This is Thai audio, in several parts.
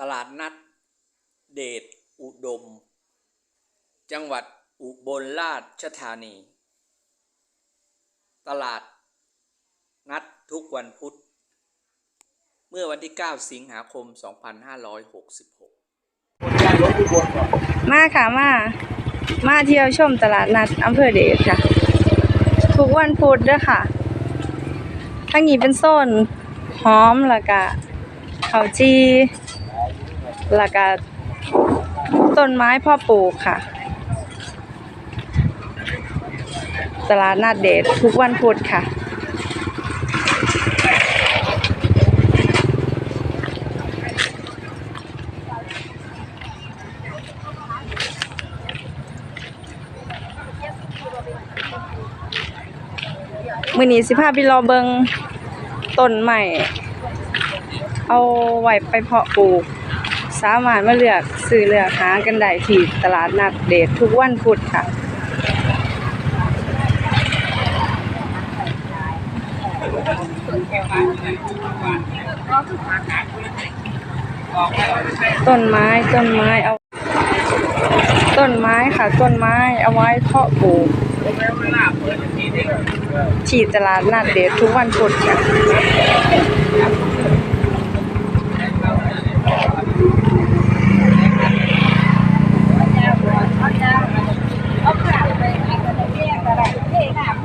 ตลาดนัด เดชอุดม จังหวัดอุบลราชธานี ตลาดนัดทุกวันพุธ เมื่อวันที่ 9 สิงหาคม 2566 มาค่ะ มา มาเที่ยวชมตลาดนัดอำเภอเดชค่ะ ทุกวันพุธด้วยค่ะทั้งนี้เป็นโซนหอมแล้วก็ข้าวจี แล้วก็ต้นไม้พ่อปลูกค่ะ ตลาดนัดเดชทุกวันพุธค่ะมือนี้สิพาไปรอเบิงต้นใหม่ เอาไว้ไปเพาะปลูก สามารถมาเลือกซื้อเลือกหากันได้ที่ตลาดนัดเดชทุกวันพุธค่ะต้นไม้ต้นไม้เอาต้นไม้ค่ะ ต้นไม้เอาไว้เพาะปลูกที่ตลาดนัดเดชทุกวันพุธค่ะ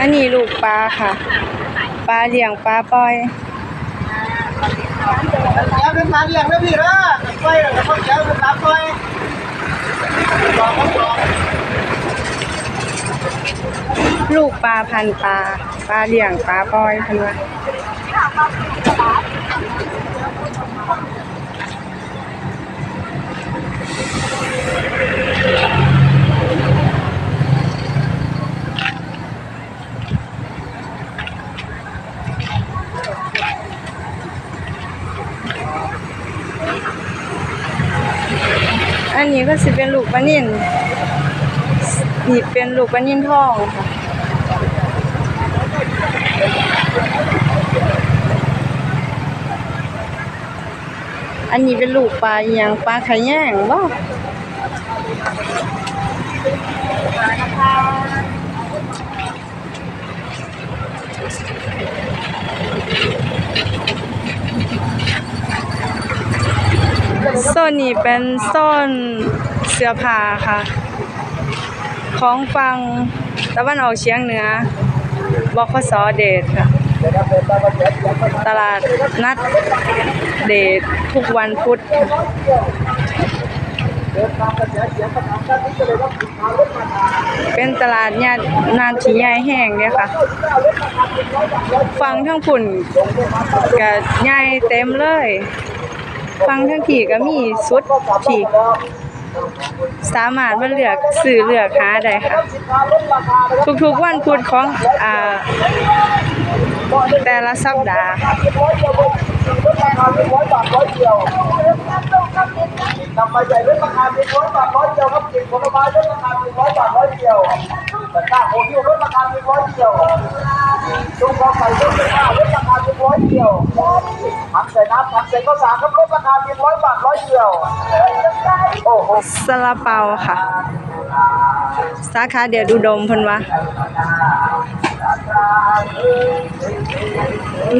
อันนี้ลูกปลาค่ะ ปลาเลี้ยงปลาปล่อยเดี๋ยวเป็นมาเลี้ยงนะพี่นะไปแล้วก็เดี๋ยวเป็นตาปลองลองลูกปลาพันปลา ปลาเลี้ยงปลาปล่อยพันว่า อันนี้ก็สิเป็นลูกปลานิ่นนี่เป็นลูกปลานิ่นทองค่ะ อันนี้เป็นลูกปลาอหยังปลาไข่แย่งบ่โซนนี้เป็นโซนเสื้อผ้าค่ะ ของฟังตะวันออกเฉียงเหนือ บคสเดชค่ะ ตลาดนัดเดททุกวันพุธเป็นตลาดญาตินาทีใหญ่แห้งเนี่ยค่ะ ฟังทั้งฝุ่นกับใหญ่เต็มเลย ฟังทั้งผีก็มีสุดผี สามารถมาเลือกสื่อเลือกหาได้ค่ะ ทุกๆวันพุธของอ่าแต่ละสัปดาห์นำมาใหญ่ลดราคาเพียงร้อยบาทร้อยเดียวครับกินผลไม้ลดราคาเพียงร้อยบาทร้อยเดียวแต่ถ้าโอฮิวลดราคาเพียงร้อยเดียวลูกกอไก่ลดราคาลดราคา พียงร้อยเดียวผักใส่น้ำผักใส่ข้าวสารครับลดราคาเพียงร้อยบาทร้อยเดียวโอ้โหสลาเปาค่ะ สาขาเดียวดูดมเพิ่นว่า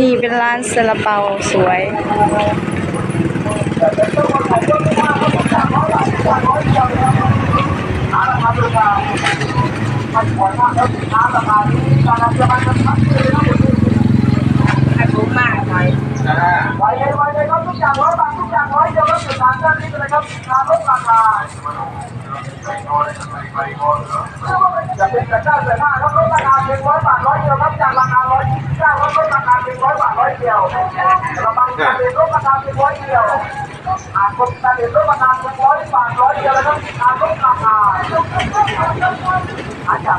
นี่เป็นร้านสลาเปาสวยถูกมากหน่อย ไวเลยไวเลยครับทุกอย่างร้อยบาททุกอย่างร้อยเดียวรับสุดทางเจ้านี้เลยครับสินค้าลดราคาจะเป็นกะเจ้าเสือหน้าครับลดราคาเพียงร้อยบาทร้อยเดียวรับจากราคาร้อยยี่สิบเก้าลดราคาเพียงร้อยบาทร้อยเดียวระบังเพียงลดราคาเพียงร้อยเดียว บาทร้อยเดียวแล้วครับการลดราคา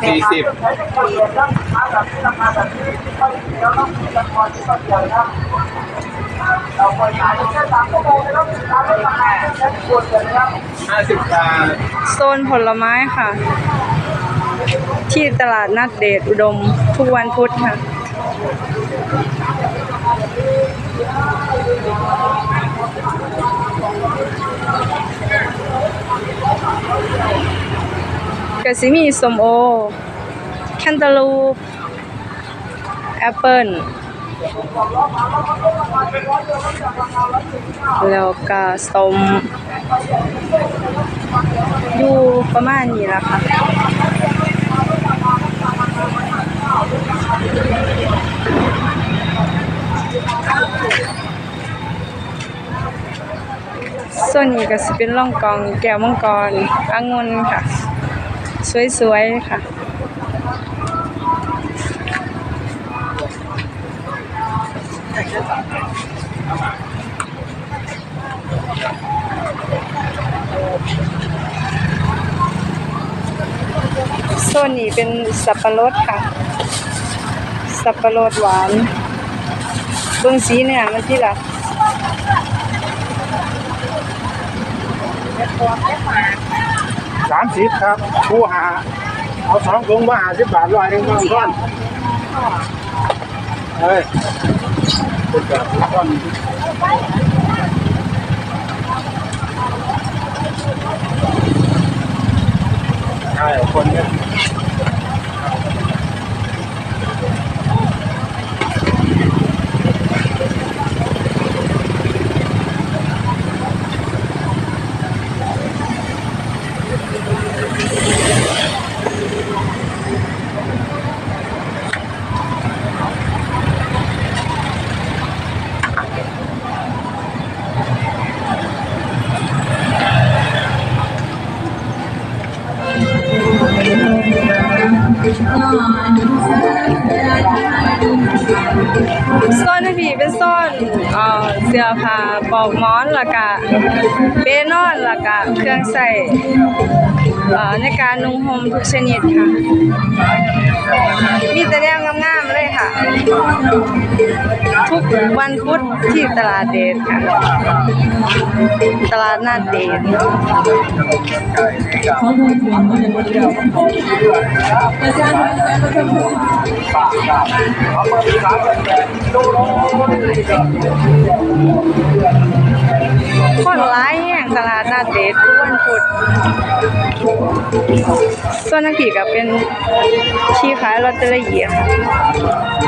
สี่สิบใช้เป็นคนเดียวครับราแบบนี้ราคาแบบนี้ไม่เดียวครับจำนวนที่ต้องเดียวครับเราควรขายแค่สามชั่วโมงนะครับการลดราคาแค่ควรเดียครับห้าสิบบาทโซนผลไม้ค่ะ ที่ตลาดนัดเดชอุดมทุกวันพุธค่ะ ก็สิมีส้มโอ แคนตาลูป แอปเปิลแล้วก็ส้มอยู่ประมาณนี้ละค่ะ ส่วนนี้ก็สิเป็นร่องกองแก้วมังกรองุ่นค่ะ สวยๆค่ะโซนนี้เป็นสับปะรดค่ะ สับปะรดหวาน เบิ่งสีเนี่ยมันที่ละสามสิบครับผู้หา เอาสองถุงมาหาสิบบาทร้อยหนึ่งก้อนก้อนเฮ้ยเป็นแบบก้อน โซนที่พี่เป็นโซนเอ่อเสื้อผ้าปลอกหมอนแล้วก็เปนอนแล้วก็เครื่องใส่ในการนุ่งห่มทุกชนิดค่ะ มีแต่แนวงามๆเลยค่ะ ทุกวันพุธที่ตลาดเดชค่ะ ตลาดนัดเดชคนร้ายแห่งตลาดนัดเดชทุกวันพุธ ส่วนนักขี่ก็เป็นที่ขายลอตเตอรี่ค่ะ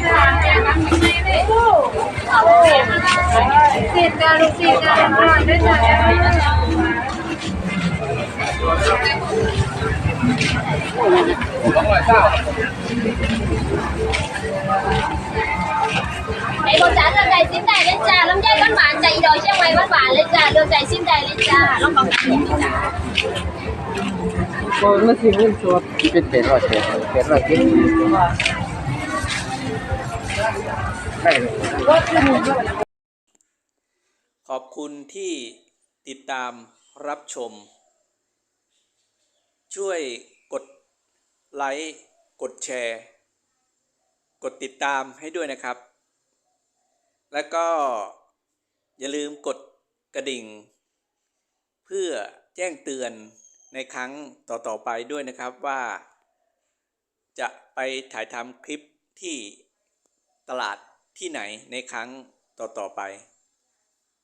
การลูกศิษย์การก่อนด้วยจ้ะไอ้คนจ๋าเลือกใจซิมได้เลยจ้าลำไยหวานๆใจดอยเชียงใหม่หวานๆเลยจ้าเลือกใจซิมได้เลยจ้าลองบอกกันเลยจ้าเป็นเป็นร้อยเป็นเป็นร้อยกินได้ ขอบคุณที่ติดตามรับชม ช่วยกดไลค์กดแชร์ กดติดตามให้ด้วยนะครับ แล้วก็อย่าลืมกดกระดิ่ง เพื่อแจ้งเตือนในครั้งต่อๆไปด้วยนะครับว่า จะไปถ่ายทำคลิปที่ตลาดที่ไหนในครั้งต่อๆไป